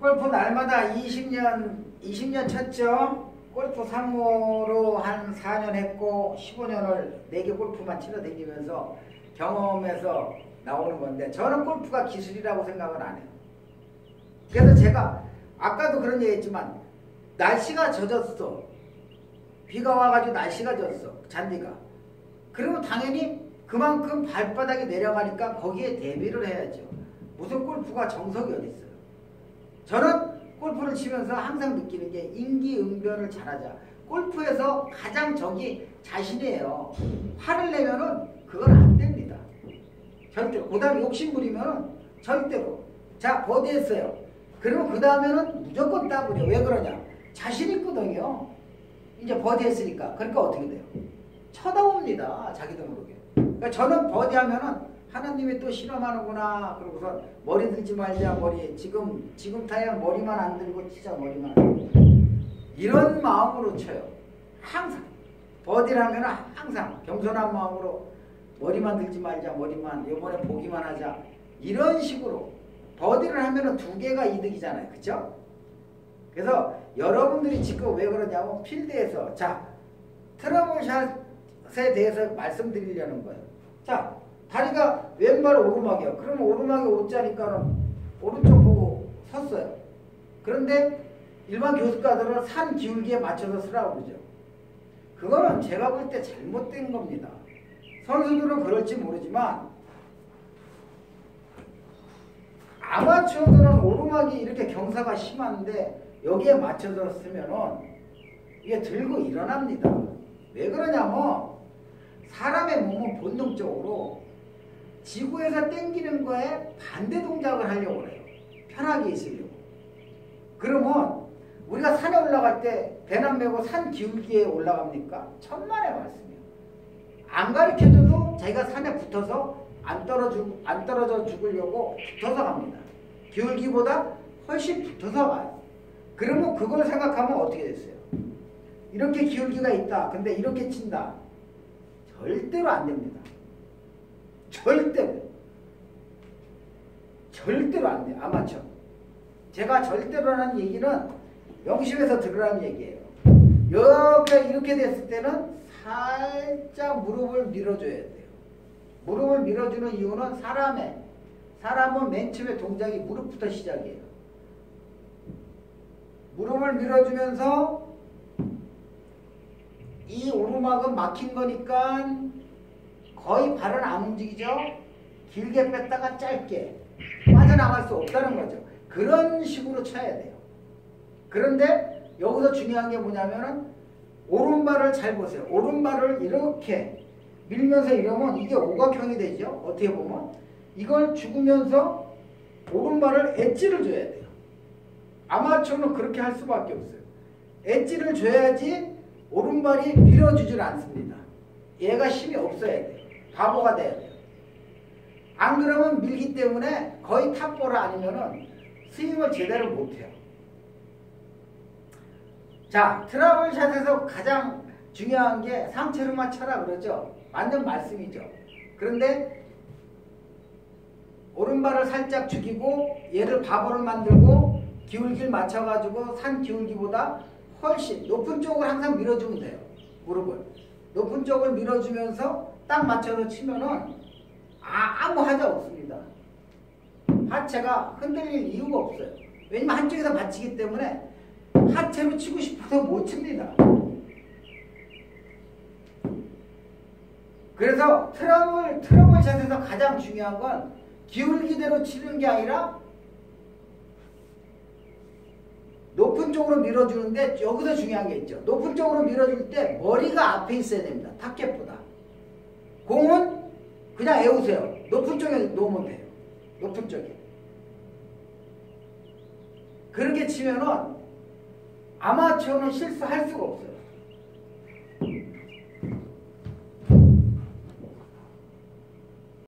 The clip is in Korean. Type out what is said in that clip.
골프 날마다 20년 20년 쳤죠. 골프 상무로 한 4년 했고 15년을 4개 골프만 치러 다니면서 경험해서 나오는 건데 저는 골프가 기술이라고 생각은 안 해요. 그래서 제가 아까도 그런 얘기 했지만 날씨가 젖었어. 비가 와가지고 날씨가 젖었어. 잔디가. 그러면 당연히 그만큼 발바닥이 내려가니까 거기에 대비를 해야죠. 무슨 골프가 정석이 어디 있어요. 저는 골프를 치면서 항상 느끼는 게 인기응변을 잘하자. 골프에서 가장 적이 자신이에요. 화를 내면은 그건 안 됩니다. 절대로. 그 다음에 욕심부리면은 절대로. 자, 버디했어요. 그리고 그 다음에는 무조건 따버려. 왜 그러냐? 자신 있거든요. 이제 버디했으니까. 그러니까 어떻게 돼요? 쳐다봅니다. 자기도 모르게. 그러니까 저는 버디하면은 하나님이 또 실험하는구나. 그러고서 머리 들지 말자 머리. 지금 지금 타야 머리만 안 들고 치자 머리만. 이런 마음으로 쳐요. 항상 버디라면 항상 겸손한 마음으로 머리만 들지 말자 머리만 요번에 보기만 하자 이런 식으로 버디를 하면은 두 개가 이득이잖아요. 그죠? 그래서 여러분들이 지금 왜 그러냐면 필드에서 자 트러블샷에 대해서 말씀드리려는 거예요. 자 다리가 왼발 오르막이요. 그러면 오르막이 오자니까는 오른쪽 보고 섰어요. 그런데 일반 교습가들은 산 기울기에 맞춰서 쓰라고 그러죠. 그거는 제가 볼 때 잘못된 겁니다. 선수들은 그럴지 모르지만 아마추어들은 오르막이 이렇게 경사가 심한데 여기에 맞춰서 쓰면은 이게 들고 일어납니다. 왜 그러냐면 사람의 몸은 본능적으로 지구에서 땡기는 거에 반대 동작을 하려고 그래요. 편하게 있으려고. 그러면 우리가 산에 올라갈 때 배낭 메고 산 기울기에 올라갑니까? 천만의 말씀이에요. 안 가르쳐줘도 자기가 산에 붙어서 안 떨어져, 안 떨어져 죽으려고 붙어서 갑니다. 기울기보다 훨씬 붙어서 가요. 그러면 그걸 생각하면 어떻게 됐어요? 이렇게 기울기가 있다. 근데 이렇게 친다. 절대로 안 됩니다. 절대로. 절대로 안 돼요. 아마추어. 제가 절대로라는 얘기는 명심해서 들으라는 얘기예요. 여기가 이렇게 됐을 때는 살짝 무릎을 밀어줘야 돼요. 무릎을 밀어주는 이유는 사람의 사람은 맨 처음에 동작이 무릎부터 시작이에요. 무릎을 밀어주면서 이 오르막은 막힌 거니까 거의 발은 안 움직이죠. 길게 뺐다가 짧게 빠져나갈 수 없다는 거죠. 그런 식으로 쳐야 돼요. 그런데 여기서 중요한 게 뭐냐면은 오른발을 잘 보세요. 오른발을 이렇게 밀면서 이러면 이게 오각형이 되죠. 어떻게 보면 이걸 죽으면서 오른발을 엣지를 줘야 돼요. 아마추어는 그렇게 할 수밖에 없어요. 엣지를 줘야지 오른발이 밀어주질 않습니다. 얘가 힘이 없어야 돼요. 바보가 돼야 돼요. 안 그러면 밀기 때문에 거의 탑보라 아니면은 스윙을 제대로 못해요. 자, 트러블 샷에서 가장 중요한 게 상체로만 쳐라 그러죠. 맞는 말씀이죠. 그런데 오른발을 살짝 죽이고 얘를 바보를 만들고 기울기를 맞춰가지고 산 기울기보다 훨씬 높은 쪽을 항상 밀어주면 돼요. 무릎을. 높은 쪽을 밀어주면서 딱 맞춰서 치면은 아, 아무 하자 없습니다. 하체가 흔들릴 이유가 없어요. 왜냐면 한쪽에서 받치기 때문에 하체로 치고 싶어서 못 칩니다. 그래서 트러블, 트러블 샷에서 가장 중요한 건 기울기대로 치는 게 아니라 높은 쪽으로 밀어주는데 여기서 중요한 게 있죠. 높은 쪽으로 밀어줄 때 머리가 앞에 있어야 됩니다. 타켓보다. 그냥 애우세요. 높은 쪽에 놓으면 돼요. 높은 쪽에. 그렇게 치면은 아마추어는 실수할 수가 없어요.